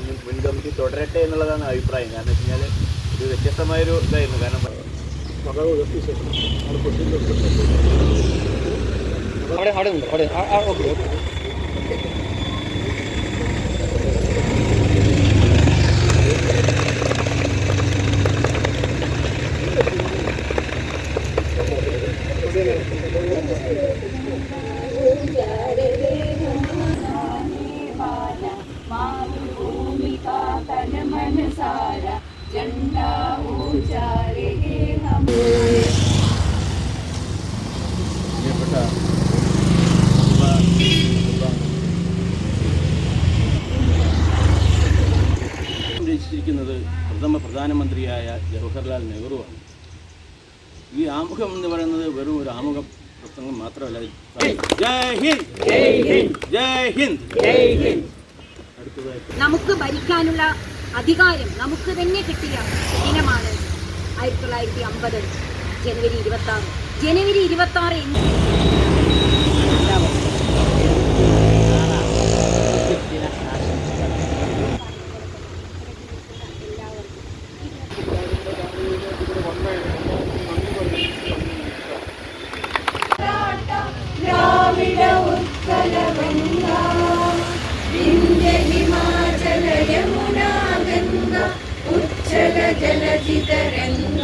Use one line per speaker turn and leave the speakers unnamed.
മുൻകമ്മിറ്റി തുടരട്ടെ എന്നുള്ളതാണ് അഭിപ്രായം. കാരണം വെച്ച് കഴിഞ്ഞാൽ ഇത് വ്യത്യസ്തമായൊരു ഇതായിരുന്നു. കാരണം
അവിടെ അവിടെ ഉണ്ട് അവിടെ. ആ, ആ, ഓക്കെ ഓക്കെ.
ഉദ്ദേശിച്ചിരിക്കുന്നത് പ്രഥമ പ്രധാനമന്ത്രിയായ ജവഹർലാൽ നെഹ്റുവാണ് ഈ ആമുഖം എന്ന് പറയുന്നത് വെറും ഒരു ആമുഖ പ്രസംഗം മാത്രമല്ല. ജയ് ഹിന്ദ്! ജയ് ഹിന്ദ്!
നമുക്ക് ഭരിക്കാനുള്ള അധികാരം നമുക്ക് തന്നെ കിട്ടിയ ദിനമാണ് ആയിരത്തി തൊള്ളായിരത്തി അമ്പത് ജനുവരി ഇരുപത്തി ആറ് ജനുവരി ഇരുപത്തി ആറ് ಜಲಚಿತರಂಗ